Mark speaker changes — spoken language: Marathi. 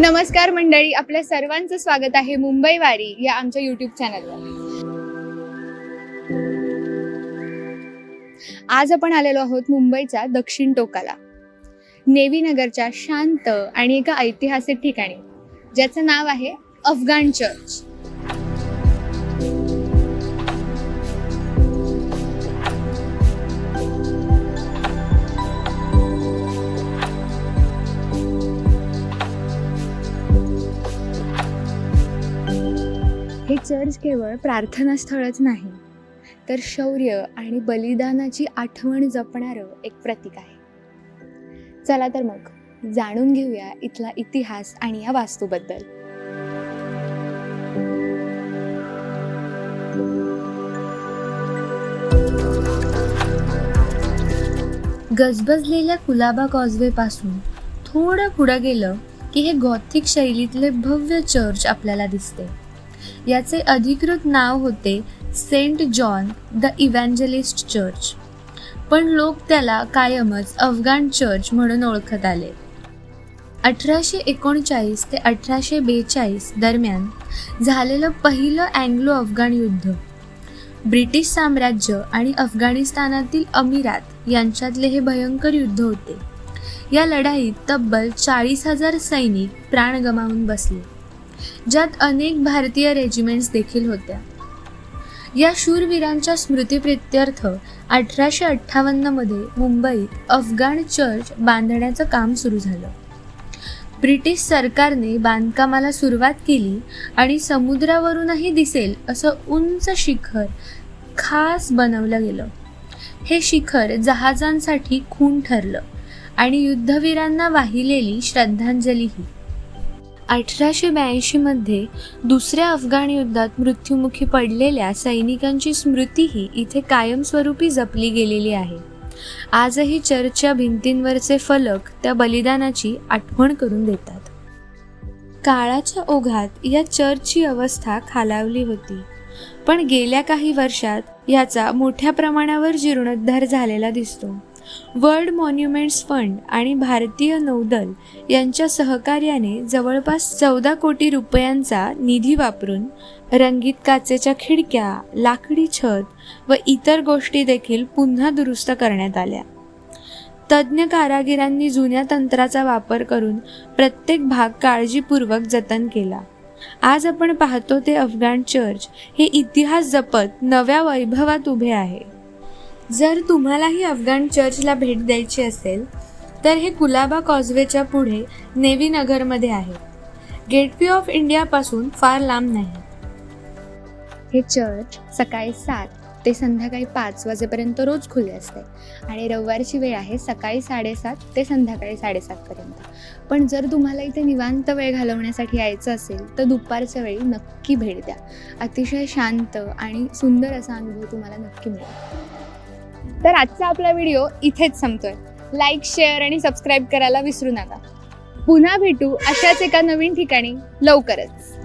Speaker 1: नमस्कार मंडळी आपल्या सर्वांचं स्वागत आहे मुंबई वारी या आमच्या युट्यूब चॅनलवर आज आपण आलेलो आहोत मुंबईच्या दक्षिण टोकाला. नेवीनगरच्या शांत आणि एका ऐतिहासिक ठिकाणी ज्याचं नाव आहे अफगाण चर्च. चर्च केवळ प्रार्थनास्थळच नाही तर शौर्य आणि बलिदानाची आठवण जपणारं एक प्रतीक आहे. चला तर मग जाणून घेऊया इथला इतिहास आणि या वास्तूबद्दल.
Speaker 2: गजबजलेल्या कुलाबा कॉजवे पासून थोडं पुढं गेलं की हे गॉथिक शैलीतले भव्य चर्च आपल्याला दिसते. याचे अधिकृत नाव होते saint John the Evangelist church. पण लोक त्याला कायमच अफगाण चर्च म्हणून ओळखत आले. अठराशे एकोणचाळीस ते अठराशे बेचाळीस दरम्यान झालेलं पहिलं अँग्लो अफगाण युद्ध. ब्रिटिश साम्राज्य आणि अफगाणिस्तानातील अमिरात यांच्यातले हे भयंकर युद्ध होते. या लढाईत तब्बल चाळीस हजार सैनिक प्राण गमावून बसले. ज्यात अनेक भारतीय रेजिमेंट्स देखील होत्या. या शूरवीरांच्या स्मृतिप्रित्यर्थ अठराशे अठ्ठावन्नमध्ये मुंबईत अफगाण चर्च बांधण्याचं काम सुरू झालं. ब्रिटिश सरकारने बांधकामाला सुरुवात केली आणि समुद्रावरूनही दिसेल असं उंच शिखर खास बनवलं गेलं. हे शिखर जहाजांसाठी खून ठरलं आणि युद्धवीरांना वाहिलेली श्रद्धांजलीही. अठराशे ब्याऐंशीमध्ये दुसऱ्या अफगाण युद्धात मृत्युमुखी पडलेल्या सैनिकांची स्मृतीही इथे कायमस्वरूपी जपली गेलेली आहे. आजही चर्चच्या भिंतींवरचे फलक त्या बलिदानाची आठवण करून देतात. काळाच्या ओघात या चर्चची अवस्था खालावली होती. पण गेल्या काही वर्षात याचा मोठ्या प्रमाणावर जीर्णोद्धार झालेला दिसतो. वर्ल्ड मॉन्युमेंट्स फंड आणि भारतीय नौदल यांच्या सहकार्याने जवळपास चौदा कोटी रुपयांचा निधी वापरून रंगीत काचेच्या खिडक्या लाकडी छत व इतर गोष्टी देखील पुन्हा दुरुस्त करण्यात आल्या. तज्ज्ञ कारागिरांनी जुन्या तंत्राचा वापर करून प्रत्येक भाग काळजीपूर्वक जतन केला. आज आपण पाहतो ते अफगाण चर्च हे इतिहास जपत नव्या वैभवात उभे आहे. जर तुम्हालाही अफगाण चर्चला भेट द्यायची असेल तर हे कुलाबा कॉजवेच्या पुढे नेवी नगरमध्ये आहे. गेटवे ऑफ इंडियापासून फार लांब नाही.
Speaker 1: हे चर्च सकाळी सात ते संध्याकाळी पाच वाजेपर्यंत रोज खुले असते आणि रविवारची वेळ आहे सकाळी साडेसात ते संध्याकाळी साडेसातपर्यंत पण जर तुम्हाला इथे निवांत वेळ घालवण्यासाठी यायचं असेल तर दुपारच्या वेळी नक्की भेट द्या. अतिशय शांत आणि सुंदर असा अनुभव तुम्हाला नक्की मिळेल. तर आजचा आपला व्हिडिओ इथेच संपतोय. लाईक शेअर आणि सबस्क्राईब करायला विसरू नका. पुन्हा भेटू अशाच एका नवीन ठिकाणी. लवकरच.